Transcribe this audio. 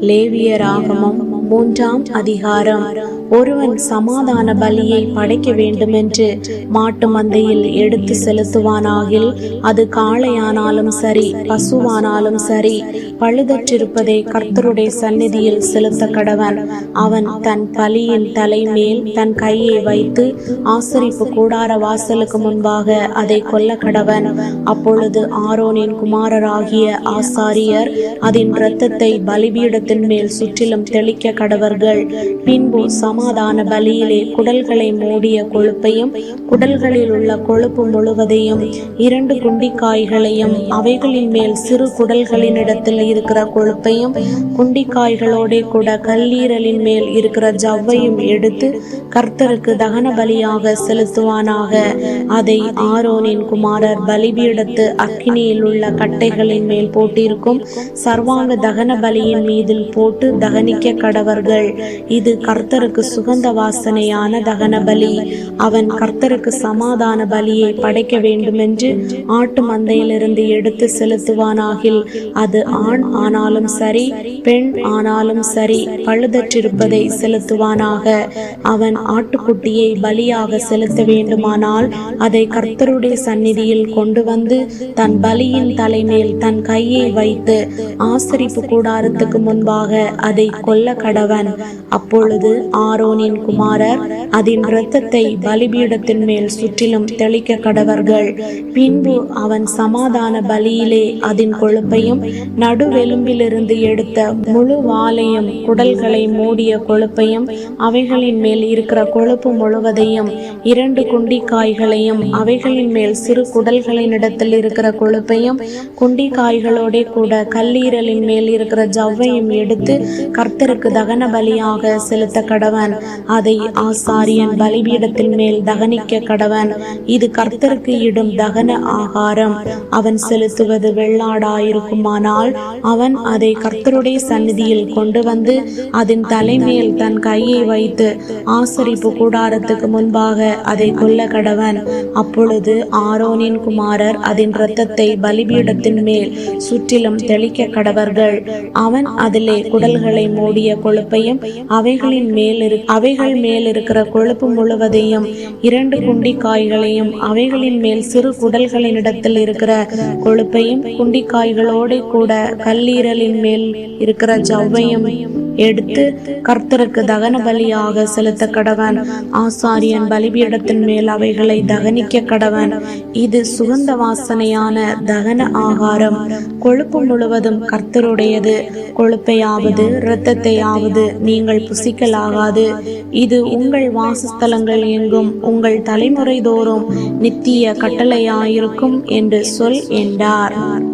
லேவியராகமம் மூன்றாம் அதிகாரம். ஒருவன் சமாதான பலியை படைக்க வேண்டுமென்று மாட்டு மந்தையில் எடுத்து செலுத்துவானாகில் அது காளையானாலும் சரி பசுவானாலும் சரி பழுதற்றிருப்பதை கர்த்தருடைய சந்நிதியில் செலுத்த கடவன். அவன் தன் பலியின் தலைமேல் தன் கையை வைத்து ஆசரிப்பு கூடார வாசலுக்கு முன்பாக அதை கொல்ல கடவன். அப்பொழுது ஆரோனின் குமாரராகிய ஆசாரியர் அதன் இரத்தத்தை பலிபீடத்தின் மேல் சுற்றிலும் தெளிக்க கடவர்கள். பின்பு சமாதான பலியிலே குடல்களை மூடிய கொழுப்பையும் குடல்களில் உள்ள கொழுப்பு முழுவதையும் இரண்டு குண்டிக்காய்களையும் அவைகளின் மேல் சிறு குடல்களின் இடத்தில் இருக்கிற கொழுப்பையும் குண்டிக்காய்களோட கூட கல்லீரலின் மேல் இருக்கிற ஜவ்வையும் எடுத்து கர்த்தருக்கு தகன பலியாக செலுத்துவானாக. அதை ஆரோனின் குமாரர் பலிபீடத்து அக்கினியில் உள்ள கட்டைகளின் மேல் போட்டிருக்கும். சர்வாங்க தகன பலியின் மீதில் போட்டு தகனிக்க கடவர்கள். இது கர்த்தருக்கு சுகந்த வாசனையான தகன பலி. அவன் கர்த்தருக்கு சமாதான பலியை படைக்க வேண்டுமென்று ஆட்டு மந்தையிலிருந்து எடுத்து செலுத்துவானாகில் அது ஆண் ஆனாலும் சரி பெண் ஆனாலும் சரி பழுதற்றிருப்பதை செலுத்துவானாக. அவன் ஆட்டுக்குட்டியை பலியாக செலுத்த வேண்டுமானால் அதை கர்த்தருடைய சந்நிதியில் கொண்டு வந்து தன் பலியின் தலைமேல் தன் கையை வைத்து ஆசரிப்பு கூடாரத்துக்கு முன்பாக அதை கொல்ல கடவன். அப்பொழுது ஆரோனின் குமாரர் அதன் இரத்தத்தை பலிபீடத்தின் மேல் சுற்றிலும் தெளிக்க கடவர்கள். பின்பு அவன் சமாதான பலியிலே அதன் கொழுப்பையும் நடுவெலும்பிலிருந்து எடுத்த முழு வாலையும் குடல்களை மூடிய கொழுப்பையும் அவைகளின் மேல் இருக்கிற கொழுப்பு முழுவதையும் இரண்டு கொழுப்பையும் அவைகளின் மேல் சிறு குடல்களின் இடத்தில் இருக்கிற கொழுப்பையும் குண்டிக்காய்களோட கூட கல்லீரலின் மேல் இருக்கிற ஜவ்வையும் எடுத்து கர்த்தருக்கு தகன பலியாக செலுத்த கடவன். அதை ஆசாரியன் பலிபீடத்தின் மேல் தகனிக்க கடவன். இது கர்த்தருக்கு இடும் தகன ஆகாரம். அவன் செலுத்துவது வெள்ளாடாயிருக்குமானால் அவன் அதை கர்த்தருடைய சந்நிதியில் கொண்டு வந்து அதன் தலைமேல் தன் கையை வைத்து ஆசரிப்பு கூடாரத்துக்கு முன்பாக அதை கொல்ல கடவன். அப்பொழுது ஆரோனின் குமாரர் அதன் இரத்தத்தை பலிபீடத்தின் மேல் சுற்றிலும் தெளிக்க கடவர்கள். அவன் அதிலே குடல்களை மூடிய கொழுப்பையும் அவைகளின் மேல் அவைகள் மேல் இருக்கிற கொழுப்பு முழுவதையும் இரண்டு குண்டிக்காய்களையும் அவைகளின் மேல் சிறு குடல்களின் இடத்தில் இருக்கிற கொழுப்பையும் குண்டிக்காய்களோடு கூட கல்லீரலின் மேல் இருக்கிற ஜவ்வையும் எடுத்து கர்த்தருக்கு தகன பலியாக செலுத்த கடவன். ஆசாரியன் பலிபீடத்தின் மேல் அவைகளை தகனிக்க கடவன் இது சுகந்த வாசனையான தகன ஆகாரம். கொழுப்பு முழுவதும் கர்த்தருடையது. கொழுப்பையாவது இரத்தத்தையாவது நீங்கள் புசிக்கலாகாது. இது உங்கள் வாசஸ்தலங்கள் எங்கும் உங்கள் தலைமுறை தோறும் நித்திய கட்டளையாயிருக்கும் என்று சொல் என்றார்.